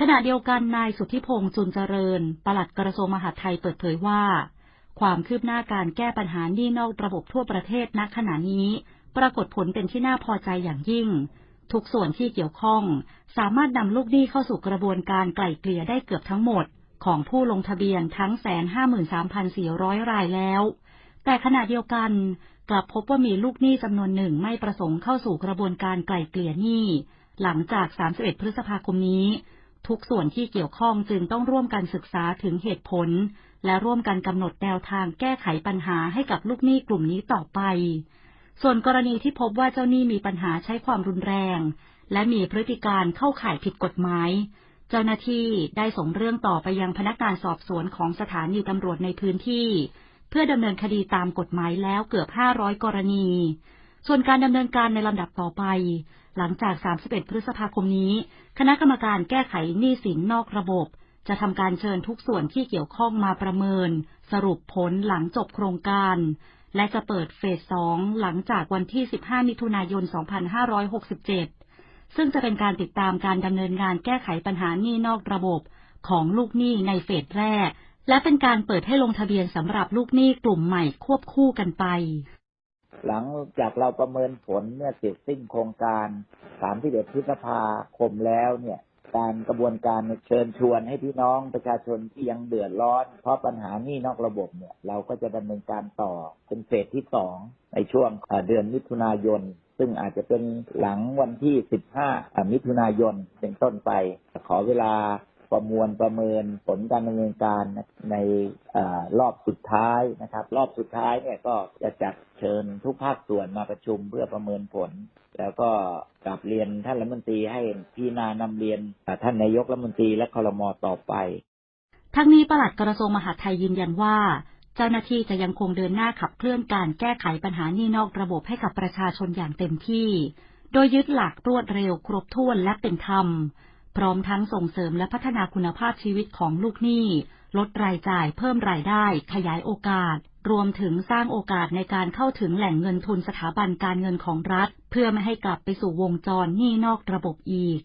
ขณะเดียวกันนายสุทธิพงษ์จุนเจริญ ปลัดกระทรวงมหาดไทยเปิดเผยว่า ความคืบหน้าการแก้ปัญหาหนี้นอกระบบทั่วประเทศณขณะนี้ ปรากฏผลเป็นที่น่าพอใจอย่างยิ่ง ทุกส่วนที่เกี่ยวข้อง สามารถนำลูกหนี้เข้าสู่กระบวนการไกล่เกลี่ยได้เกือบทั้งหมด ของผู้ลงทะเบียนทั้งแสนห้าหมื่นสามพันสี่ร้อยรายแล้ว แต่ขณะเดียวกัน กลับพบว่ามีลูกหนี้จำนวนหนึ่งไม่ประสงค์เข้าสู่กระบวนการไกล่เกลี่ยหนี้ หลังจาก 31 พฤษภาคมนี้ ทุกส่วนที่เกี่ยวข้องจึงต้องร่วมกันศึกษาถึงเหตุผล และร่วมกันกำหนดแนวทางแก้ไขปัญหาให้กับลูกหนี้กลุ่มนี้ต่อไป ส่วนกรณีที่พบว่าเจ้าหนี้มีปัญหาใช้ความรุนแรง และมีพฤติการเข้าข่ายผิดกฎหมาย เจ้าหน้าที่ได้ส่งเรื่องต่อไปยังพนักงานสอบสวนของสถานีตำรวจในพื้นที่ เพื่อดำเนินคดีตามกฎหมายแล้วเกือบ 500 กรณี ส่วนการดำเนินการในลำดับต่อไป หลังจาก 31 พฤษภาคมนี้ คณะกรรมการแก้ไขหนี้สินนอกระบบ จะทำการเชิญทุกส่วนที่เกี่ยวข้องมาประเมิน สรุปผลหลังจบโครงการ และจะเปิดเฟส2หลังจากวันที่ 15 มิถุนายน 2567 ซึ่งจะเป็นการติดตามการดำเนินงานแก้ไขปัญหาหนี้นอกระบบของลูกหนี้ในเฟสแรก และเป็นการเปิดให้ลงทะเบียนสำหรับลูกหนี้กลุ่มใหม่ควบคู่กันไป หลังจากเราประเมินผลเมื่อเสร็จสิ้นโครงการ31พฤษภาคมแล้วเนี่ยการกระบวนการเชิญชวนให้พี่น้องประชาชนที่ยังเดือดร้อน เพราะปัญหานี้นอกระบบเนี่ย เราก็จะดำเนินการต่อเป็นเฟสที่สองในช่วงเดือนมิถุนายน ซึ่งอาจจะเป็นหลังวันที่ 15 มิถุนายนเป็นต้นไป ขอเวลา ประมวลประเมินผลการดำเนินการในอรอบสุดท้ายนะครับ รอบสุดท้ายเนี่ยก็จะจัดเชิญทุกภาคส่วนมาประชุมเพื่อประเมินผล แล้วก็กลับเรียนท่านรัฐมนตรีให้พิจารณานำเรียนท่านนายกรัฐมนตรีและคอรมอต่อไป ทั้งนี้ปลัดกระทรวงมหาดไทยยืนยันว่าเจ้าหน้าที่จะยังคงเดินหน้าขับเคลื่อนการแก้ไขปัญหานี้นอกระบบให้กับประชาชนอย่างเต็มที่ โดยยึดหลักรวดเร็วครบถ้วนและเป็นธรรม พร้อมทั้งส่งเสริมและพัฒนาคุณภาพชีวิตของลูกหนี้ ลดรายจ่ายเพิ่มรายได้ ขยายโอกาส รวมถึงสร้างโอกาสในการเข้าถึงแหล่งเงินทุนสถาบันการเงินของรัฐ เพื่อไม่ให้กลับไปสู่วงจรหนี้นอกระบบอีก